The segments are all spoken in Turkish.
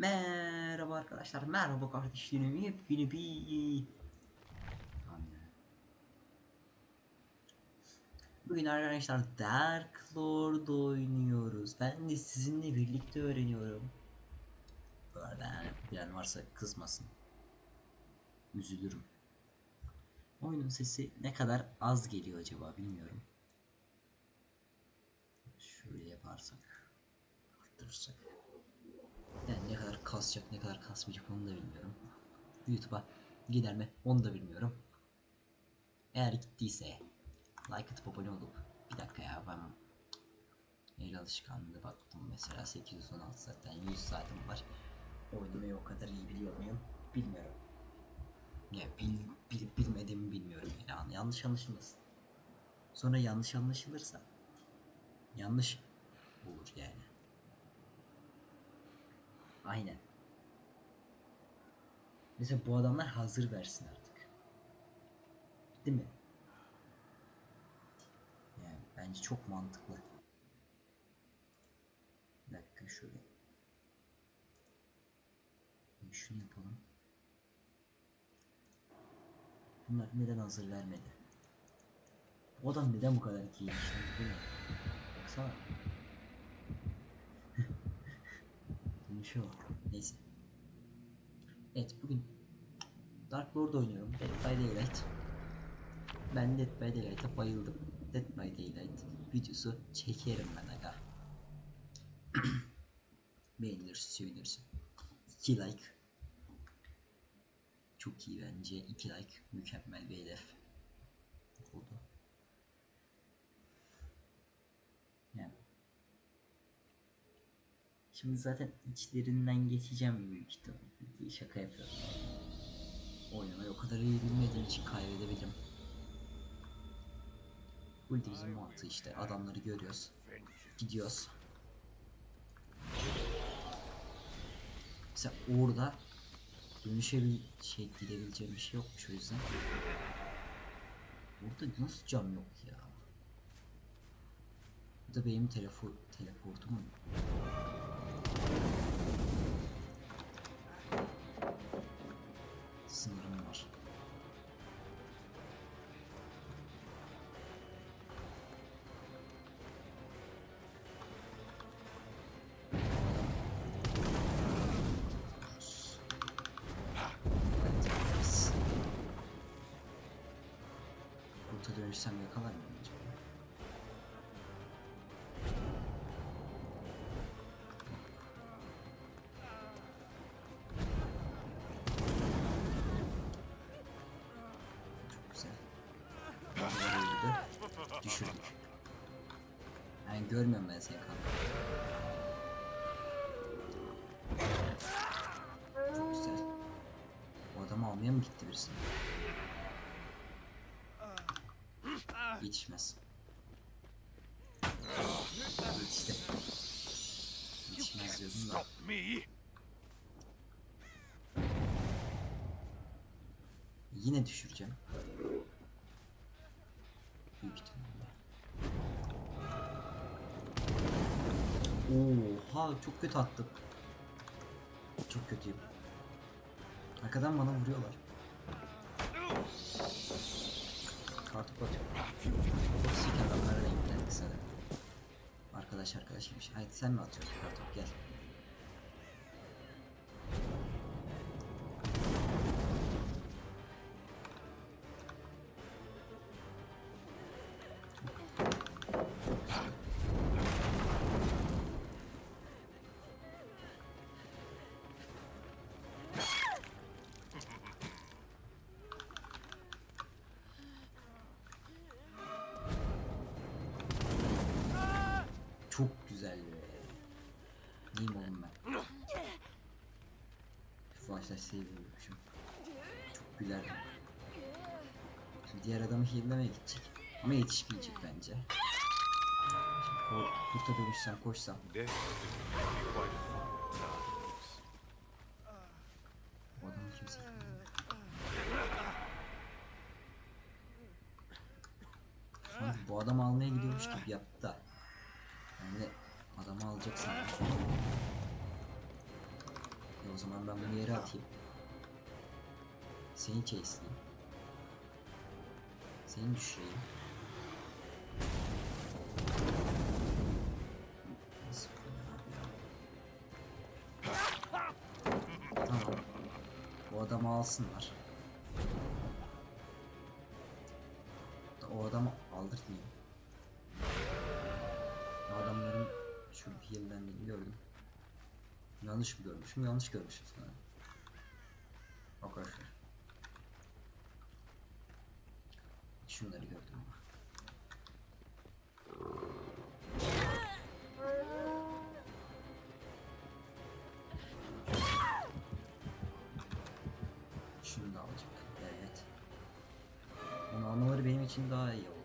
Merhaba arkadaşlar, merhaba kardeşlerim, yepyeni bir... Bugün arkadaşlar Dark Lord oynuyoruz. Ben de sizinle birlikte öğreniyorum. Bu arada bilen varsa kızmasın. Üzülürüm. Oyunun sesi ne kadar az geliyor acaba bilmiyorum. Şöyle yaparsak. Arttırırsak. Yani ne kadar kasacak ne kadar kasmayacak onu da bilmiyorum. YouTube'a gider mi onu da bilmiyorum. Eğer gittiyse like atıp abone olup bir dakika ya ben el alışkanlığı baktım mesela 816 zaten 100 saatim var. Oynamayı o kadar iyi biliyor muyum bilmiyorum. Ya bil, bil, bilmediğimi bilmiyorum yani yanlış anlaşılmasın. Sonra yanlış anlaşılırsa yanlış olur yani. Aynen. Mesela bu adamlar hazır versin artık. Değil mi? Yani bence çok mantıklı. Bir dakika şöyle. Şunu yapalım. Bunlar neden hazır vermedi? Bu adam neden bu kadar iyi değil mi? Baksana. Dönüşüyor. Neyse. Evet bugün Dark Lord oynuyorum. Dead by Daylight. Ben Dead by Daylight'a bayıldım. Dead by Daylight videosu çekerim ben aga. Beğenirsin, sevinirsin. 2 like. Çok iyi bence. 2 like mükemmel bir hedef. Oldu. Yani Şimdi zaten içlerinden geçeceğim büyük ihtimal diye şaka yapıyorum. Oynamayı o kadar iyi bilmediğim için kaybedebilirim. Ulti bizim mantığı işte adamları görüyoruz. Gidiyoruz. Mesela orada dönüşebil şey gidebileceğim bir şey yokmuş o yüzden. Burada nasıl cam yok ya? Bu da benim telefon teleportum Sınırım var. Burada dönüşsem yakalar mıyım acaba? Seni kanka. Çok güzel. O adamı almaya mı gitti birisi? Yetişmez. Yetişti. Yetişmez diyordum da. Yine düşüreceğim. Oha çok kötü attım. Çok kötüyüm. Arkadan bana vuruyorlar. Kartopu atıyor. Toksik adamlara denk geldik sana. Arkadaş arkadaşıymış. Haydi sen mi atıyorsun kartop gel. Flashlight seviyormuşum. Çok güler. Şimdi diğer adamı heal'lemeye gidecek. Ama yetişmeyecek bence. Şimdi kurta dönüşsem koşsam. O adamı kimse. Sanki bu adamı almaya gidiyormuş gibi yaptı da. De adamı alacak sandım. O zaman ben bunu yere atayım. Seni chase'leyeyim. Seni düşüreyim. Tamam. Bu adamı alsınlar. Görmüşüm? Yanlış görmüşüm sana. Arkadaşlar. Şunları gördüm ama. Şunu da alacak. Evet. Onu almaları benim için daha iyi oldu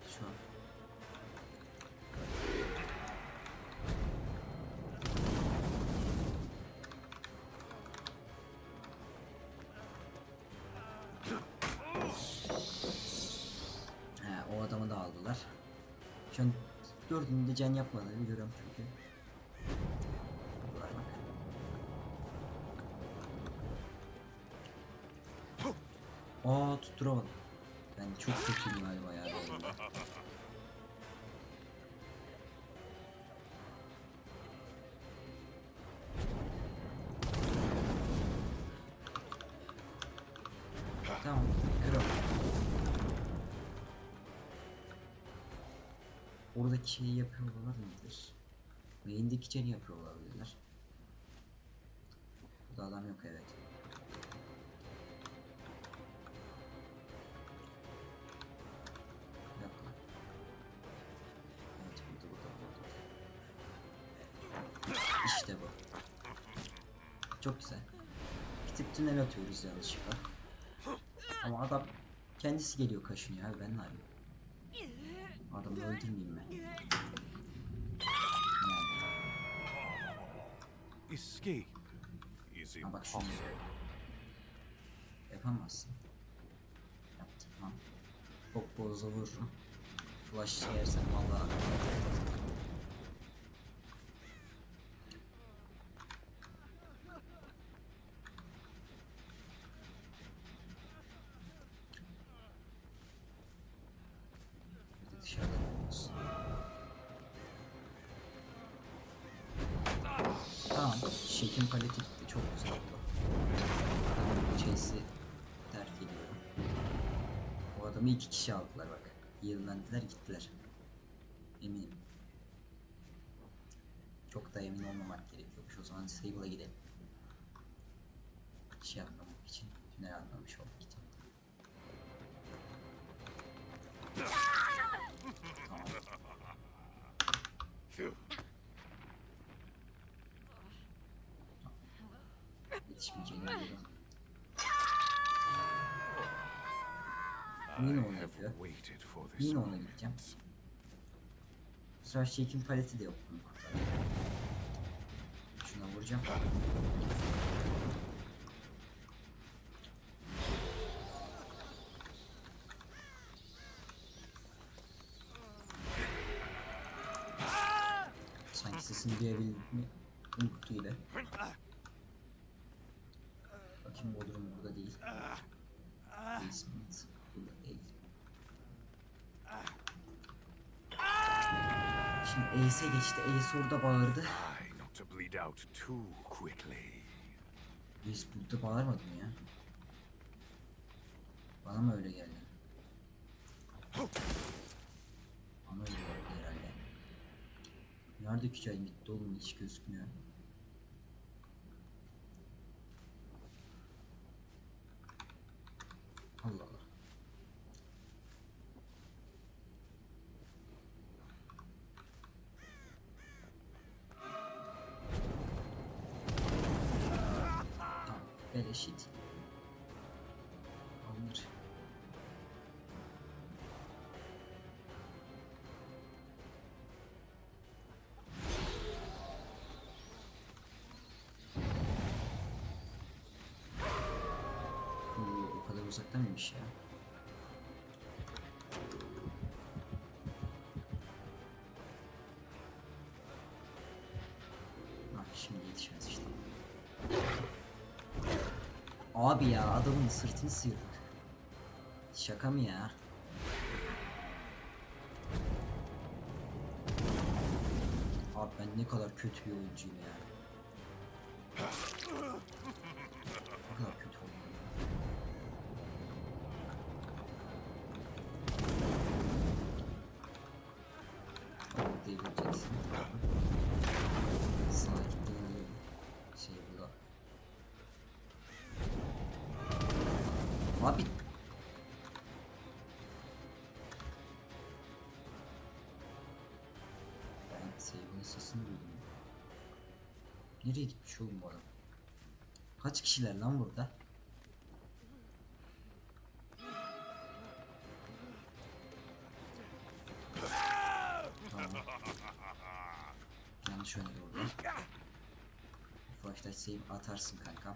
Şu an dördünün de can yapmadığını görüyorum çünkü. Aa tutturamadım. Ben çok kötüyüm galiba ya. Tamam. Oradaki şeyi yapıyor olabilir. Main'deki çeni yapıyor olabilirler. Burada adam yok evet. İşte bu. Çok güzel. Gidip tünel atıyoruz yanlışlıkla. Ama adam kendisi geliyor kaşınıyor ben ne yapayım? Adamı öldürmeyeyim. Yani. Escape is Ha bak şunu impossible. yapamazsın. Yaptım tamam. Bok boğaza vururum. Flash yersem valla. Tamam. Şekim paleti gitti. Çok güzel oldu. Chase'i terk ediyorum. O adamı iki kişi aldılar bak. Yığınlandılar gittiler. Eminim. Çok da emin olmamak gerekiyormuş. O zaman Sable'a gidelim. Şey yapmamak için. Tünel atmamış olduk Yetişmeyeceğini biliyorum. Yine for this Yine ona gideceğim. Bu sefer Shake'in paleti de yok. Şuna vuracağım. Sanki sesini duyabildim mi? Umutlu'yla. Burada değil. Basement burada değil. Şimdi Ace'e geçti. Ace orada bağırdı. Ace burada bağırmadı mı ya? Bana mı öyle geldi? Bana öyle geldi herhalde. Nerede küçük gitti oğlum hiç gözükmüyor. вытащить. Умер. Ну, подаю за там вещи, а? Abi ya adamın sırtını sıyırdık. Şaka mı ya? Abi ben ne kadar kötü bir oyuncuyum ya. Ne kadar kötü oyuncuyum. Devireceksin. Sakin. Sesini duydum. Nereye gitmiş oğlum bu adam? Kaç kişiler lan burada? Tamam. Yanlış oynadı orada. Flashlight save atarsın kankam.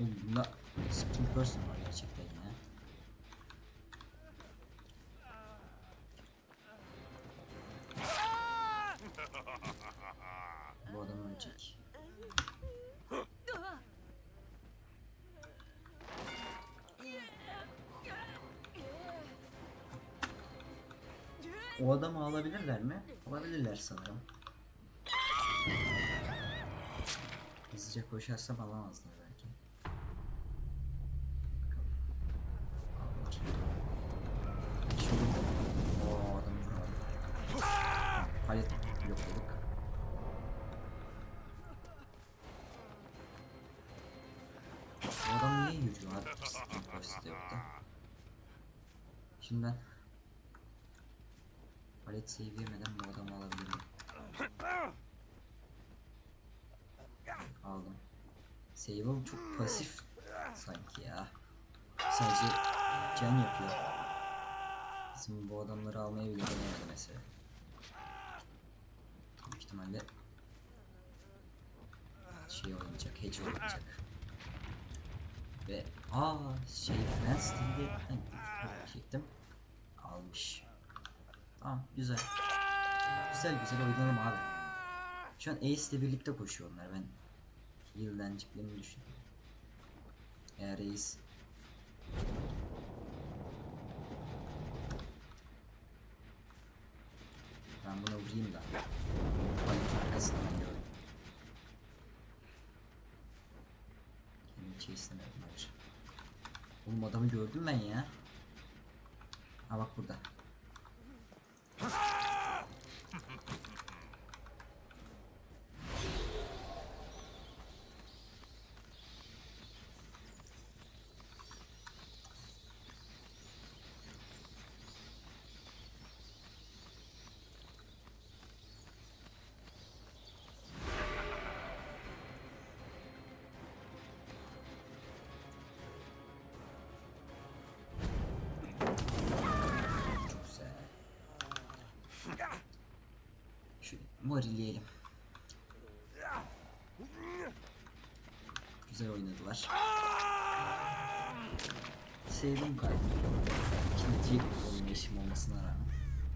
Oğlum bunda spring person var gerçekten ya. Bu adam ölecek. O adamı alabilirler mi? Alabilirler sanırım. Hızlıca koşarsam alamazlar belki. Bakalım. Aldılar. Şimdi o adam vuramadı. Palet yok olduk. Bu adam niye yürüyor abi? Kesinlikle başta yoktu. Şimdi ben palet save yemeden bu adamı alabilirim. Aldım. Save'ım çok pasif sanki ya. Sadece can yapıyor. Bizim bu adamları almayı bile denemedi mesela. İhtimalle şey oynayacak, hedge oynayacak. Ve aa şey Lens dilde çektim. Almış. Tamam güzel. Güzel güzel oynayalım abi. Şu an Ace ile birlikte koşuyor onlar. Ben yıldancıklarını düşünüyorum. Eğer Ace Ben buna vurayım da. Yiyorum. Kendimi chase'lemedim hayır. Oğlum adamı gördüm ben ya. Ha bak burada. Varilleyelim. Güzel oynadılar. Sevdim galiba. İkinci oyun yaşım olmasına rağmen.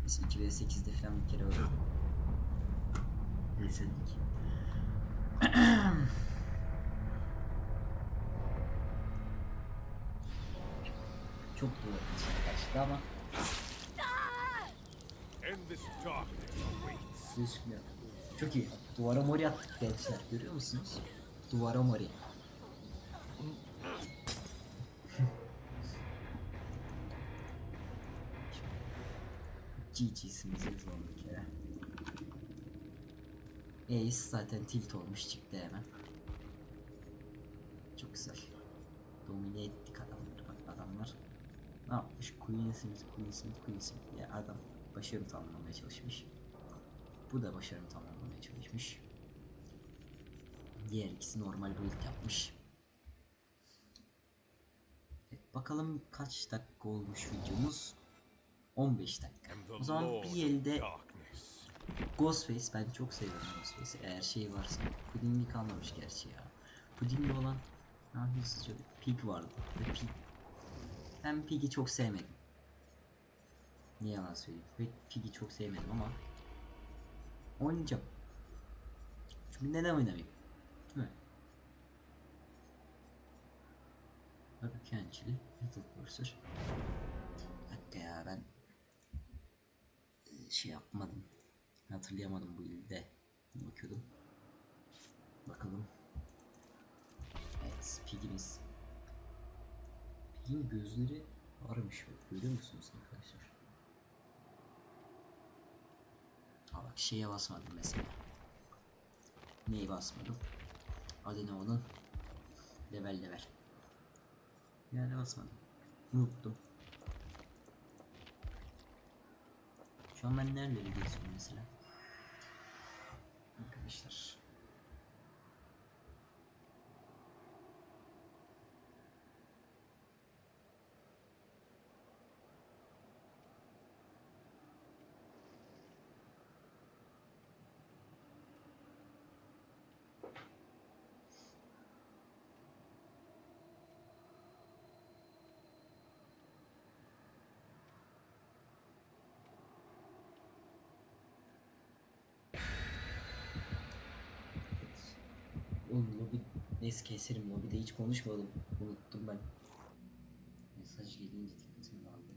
Biz 2 ve 8'de falan bir kere öyle izledik. Çok doğru bir kaçtı ama waits. Gözükmüyor. Çok iyi. Duvara mori attık gençler. Görüyor musunuz? Duvara mori. GG'siniz yazalım bir kere. Ace zaten tilt olmuş çıktı hemen. Çok güzel. Domine ettik adamları. Bak adamlar ne yapmış? Queen Smith, Queen Smith, Queen Smith. Ya adam başarım tamamlamaya çalışmış. Bu da başarım tamamlamaya çalışmış. Diğer ikisi normal build yapmış. Evet, bakalım kaç dakika olmuş videomuz? 15 dakika. O zaman bir elde. Ghostface ben çok seviyorum Ghostface'i eğer şey varsa. Puding'i kalmamış gerçi ya. Puding'li olan hangisi şöyle Pig vardı. Ve Pig. Ben Pig'i çok sevmedim. Niye yalan söyleyeyim? Pek Pig'i çok sevmedim ama oynayacağım. Çünkü neden oynamayayım? Değil mi? Hurricane'çili Little Purser. Bir dakika ya ben e, şey yapmadım. Hatırlayamadım bu ilde. Bakıyordum. Bakalım. Evet, Pig'imiz. Pig'in gözleri varmış görüyor musunuz arkadaşlar? Ha bak şeye basmadım mesela. Neyi basmadım? Adeno'nun level level. Yani basmadım. Unuttum. Şu an ben nereleri geziyorum mesela? Arkadaşlar. Oğlum lobi neyse keserim lobide hiç konuşmadım. Unuttum ben. Mesaj gelince dikkatimi aldı.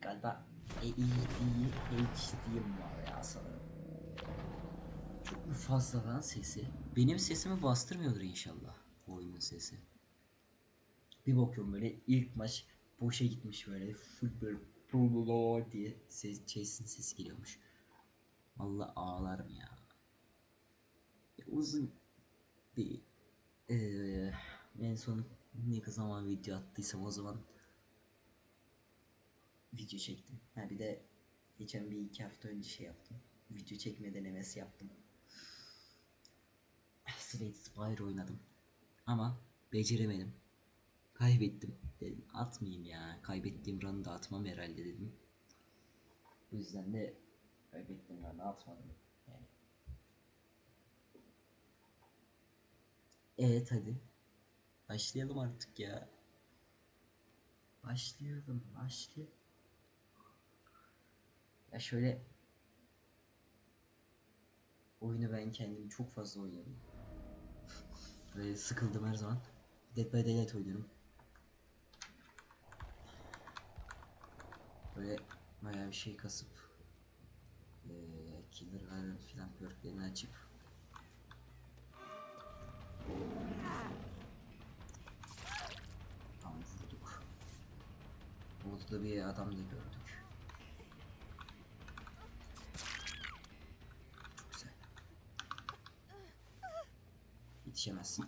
Galiba ADHD'm var ya sanırım. Çok mu fazla lan sesi? Benim sesimi bastırmıyordur inşallah bu oyunun sesi. Bir bakıyorum böyle ilk maç boşa gitmiş böyle full böyle diye ses, Chase'in sesi geliyormuş. Vallahi ağlarım ya. Ya uzun bir eee, en son ne zaman video attıysam o zaman video çektim. Ha bir de geçen bir iki hafta önce şey yaptım. Video çekme denemesi yaptım. Slade Spire oynadım. Ama beceremedim. Kaybettim. Dedim atmayayım ya. Kaybettiğim run'ı da atmam herhalde dedim. O yüzden de kaybettiğim run'ı atmadım. Yani Evet hadi. Başlayalım artık ya. Başlayalım, başlayalım. Ya şöyle oyunu ben kendim çok fazla oynuyorum. Böyle sıkıldım her zaman. Dead by Daylight oynuyorum. Böyle bayağı bir şey kasıp eee killer'ların filan perklerini açıp Tamam vurduk. Orada bir adam da gördük. Çok güzel. Yetişemezsin.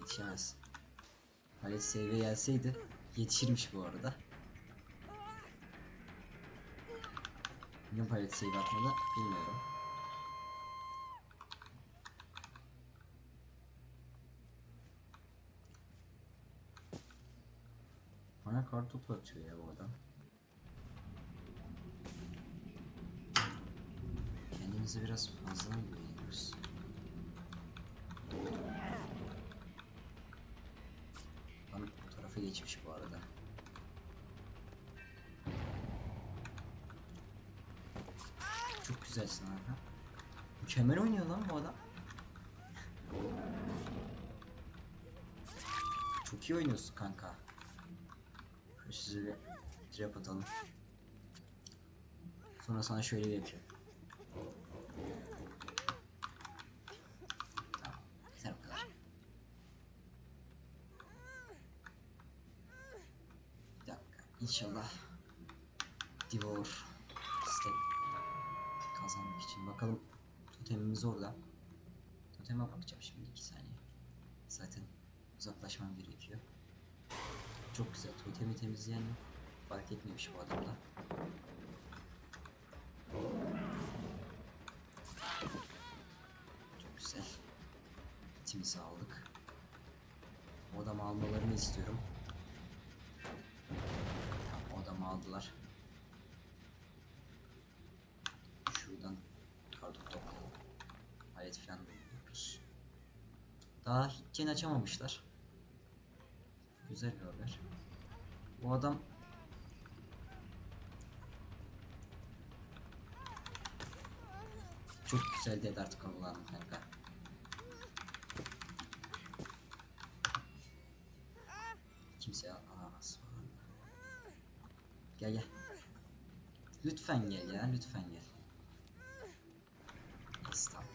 Yetişemezsin. Halit seviye gelseydi yetişirmiş bu arada. Niye palet save atmadı bilmiyorum. Bana kartopu atıyor ya bu adam. Kendimizi biraz fazla güveniyoruz? Adam bu tarafa geçmiş bu arada. Çok güzelsin ha. Mükemmel oynuyor lan bu adam. Çok iyi oynuyorsun kanka. Size bir trap atalım. Sonra sana şöyle bir yapacağım. Tamam. Yeter bu. İnşallah Devour işte kazanmak için bakalım Totemimiz orada. Toteme bakacağım şimdi 2 saniye. Zaten uzaklaşmam gerekiyor. Çok güzel. Totemi temizleyen fark etmemiş bu adam da. Çok güzel. Kitimizi aldık. O adamı almalarını istiyorum. O adamı aldılar. Şuradan kartopu toplayalım. Hayat falan buluyoruz. Daha hiç açamamışlar. Güzel bir haber. Bu adam çok güzel dedi artık kullandı kanka. Kimse al- alamaz. Gel gel. Lütfen gel ya, lütfen gel. Tamam.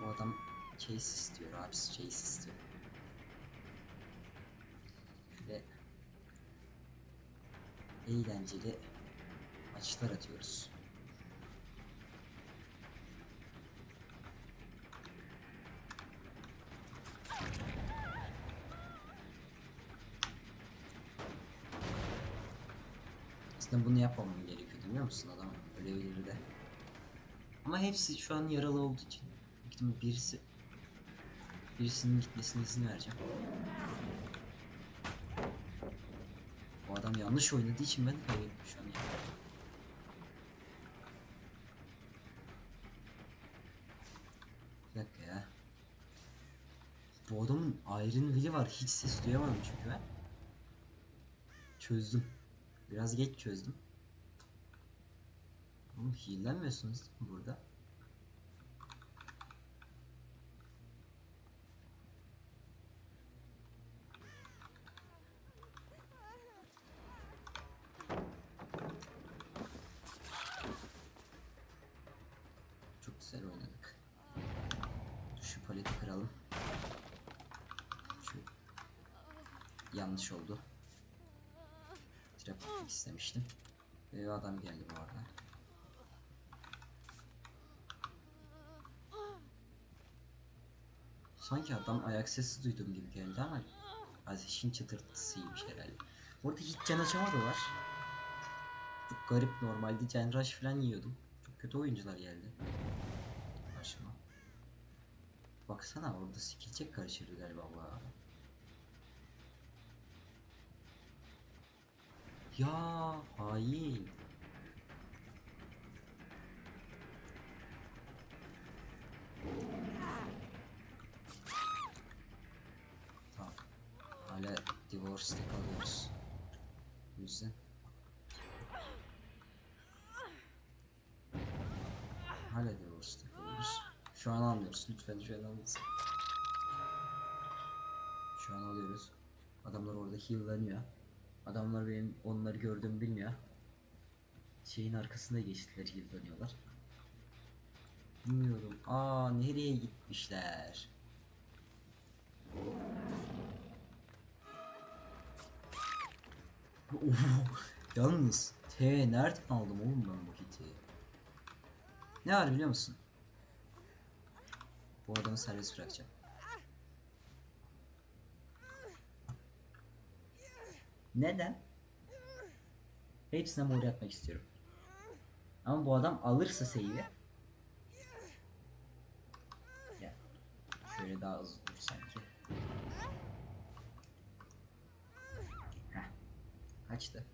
Bu adam case istiyor abi, case istiyor. Eğlenceli maçlar atıyoruz. Aslında bunu yapmamam gerekiyordu biliyor musun adam ölebilirdi. Ama hepsi şu an yaralı olduğu için birisi birisinin gitmesine izin vereceğim. Adam yanlış oynadığı için ben kaybettim şu an ya. Bir dakika ya. Bu adamın Will'i var. Hiç ses duyamadım çünkü ben. Çözdüm. Biraz geç çözdüm. Oğlum mi burada? Çok güzel oynadık. Şu paleti kıralım. Şu yanlış oldu. Trap atmak istemiştim. Ve adam geldi bu arada. Sanki adam ayak sesi duydum gibi geldi ama ateşin çıtırtısıymış herhalde. Orada hiç can açamadılar. Çok garip normalde can rush falan yiyordum. Çok kötü oyuncular geldi. Başıma. Baksana orada skill check karışırdı galiba bu Ya hain. Tamam. Hala divorce'da kalıyoruz. O yüzden. Hala divorce'da kalıyoruz. Şu an almıyoruz. Lütfen şu an. Şu an alıyoruz. Adamlar orada heal'lanıyor. Adamlar benim onları gördüğümü bilmiyor. Şeyin arkasında geçtiler heal'lanıyorlar. Bilmiyorum. Aa nereye gitmişler? Yalnız T nereden aldım oğlum ben bu hiti? Ne var biliyor musun? Bu adamı serbest bırakacağım. Neden? Hepsine mor yapmak istiyorum. Ama bu adam alırsa save'i Ya şöyle daha hızlı dur sanki. Heh. Kaçtı.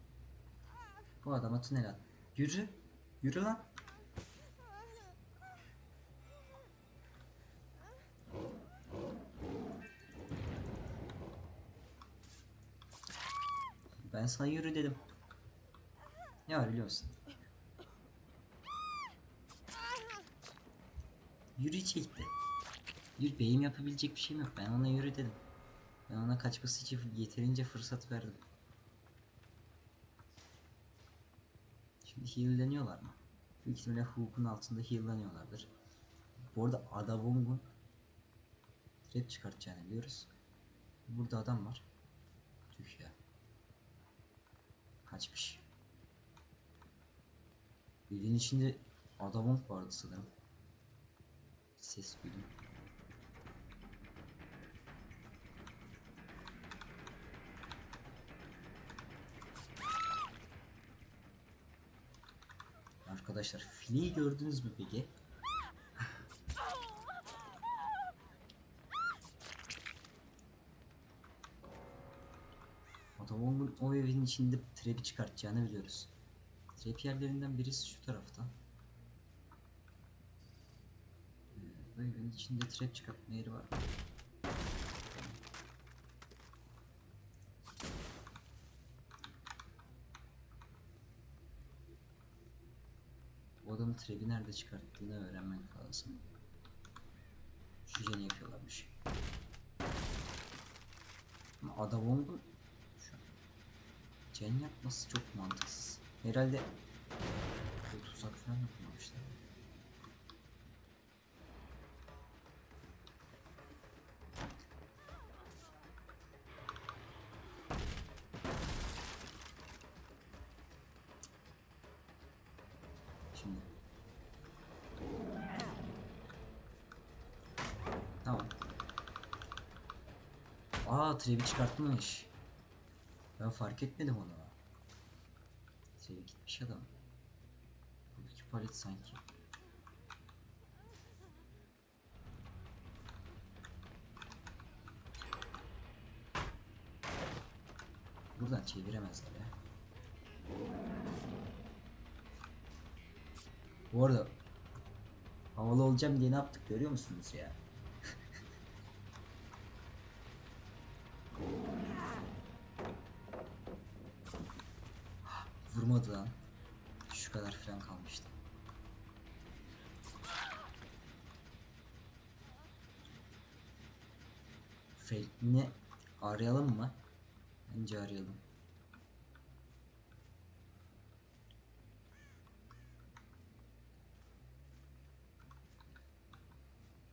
Bu adama tünel at. Yürü. Yürü lan. Ben sana yürü dedim. Ne var biliyor musun? Yürü benim yapabilecek bir şeyim yok. Ben ona yürü dedim. Ben ona kaçması için yeterince fırsat verdim. Şimdi heal'leniyorlar mı? Büyük ihtimalle hook'un altında heal'leniyorlardır. Bu arada Adabong'un trap çıkartacağını biliyoruz. Burada adam var. Tüh ya. Kaçmış. Evin içinde Adamın vardı sanırım. Ses duydum. Arkadaşlar fileyi gördünüz mü peki? O evin içinde trebi çıkartacağını biliyoruz. Trap yerlerinden birisi şu tarafta. Ee, evin içinde trap çıkartma yeri var. Bu adamın trap'i nerede çıkarttığını öğrenmek lazım. Şu jeni yapıyorlarmış. Ama adam oldu. Cen yapması çok mantıksız. Herhalde bu tuzak falan yapmamışlar. Şimdi. Tamam. Aa trebi çıkartmış. Ben fark etmedim onu. Trebi gitmiş adam. Buradaki palet sanki. Buradan çeviremezler ya. Bu arada havalı olacağım diye ne yaptık görüyor musunuz ya? Vurmadı lan. Şu kadar falan kalmıştı. Fake'ini arayalım mı? Bence arayalım.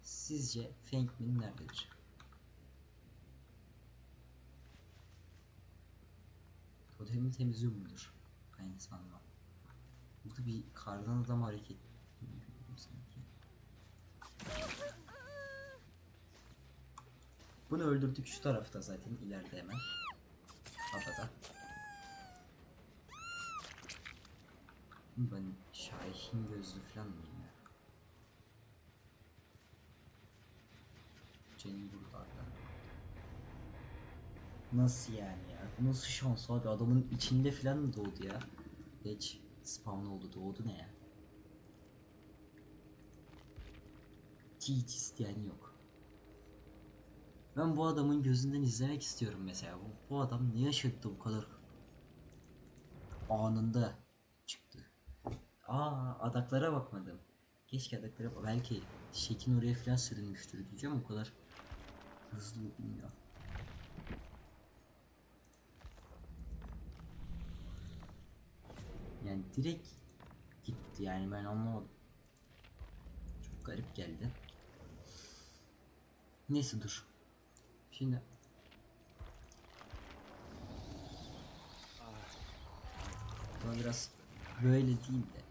Sizce Fankmin nerededir? Totemi temizliyor mudur? Ben sanmam. Burada bir kardan adam hareket sanki. Bunu öldürdük şu tarafta zaten ileride hemen. Kafada. Ben Şahin gözlü falan mıyım ya? Jenny burada. Nasıl yani ya? Bu nasıl şans abi? Adamın içinde falan mı doğdu ya? Geç spawn oldu doğdu ne ya? Hiç isteyen yok. Ben bu adamın gözünden izlemek istiyorum mesela. Bu, bu adam ne yaşadı bu kadar anında çıktı. Aa adaklara bakmadım. Keşke adaklara belki şekin oraya falan sürülmüştür diyeceğim o kadar hızlı bilmiyor. Yani direkt gitti yani ben anlamadım. Çok garip geldi. Neyse dur. Şimdi Buna biraz böyle değil de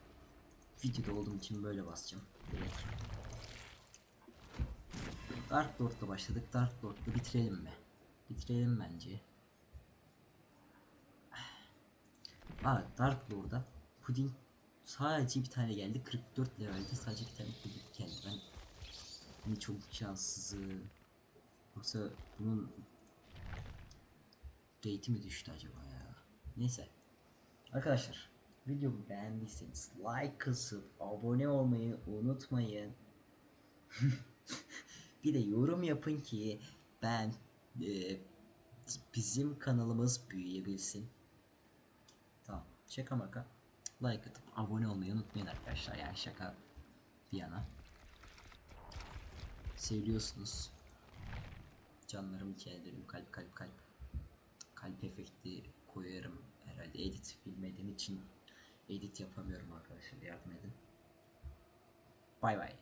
videoda olduğum için böyle basacağım direkt. Dark Lord'la başladık. Dark Lord'la bitirelim mi? Bitirelim bence. Aa Dark Lord'a puding sadece bir tane geldi. 44 levelde sadece bir tane puding geldi. Ben hani çok şanssızım. Yoksa bunun rate'i mi düştü acaba ya? Neyse. Arkadaşlar videomu beğendiyseniz like kısıp abone olmayı unutmayın. bir de yorum yapın ki ben e, bizim kanalımız büyüyebilsin. Tamam. Şaka maka. Like atıp abone olmayı unutmayın arkadaşlar. Yani şaka bir yana. Seviyorsunuz. Canlarım hikayelerim kalp kalp kalp. Kalp efekti koyarım herhalde edit bilmediğim için edit yapamıyorum arkadaşlar yardım edin. Bay bay.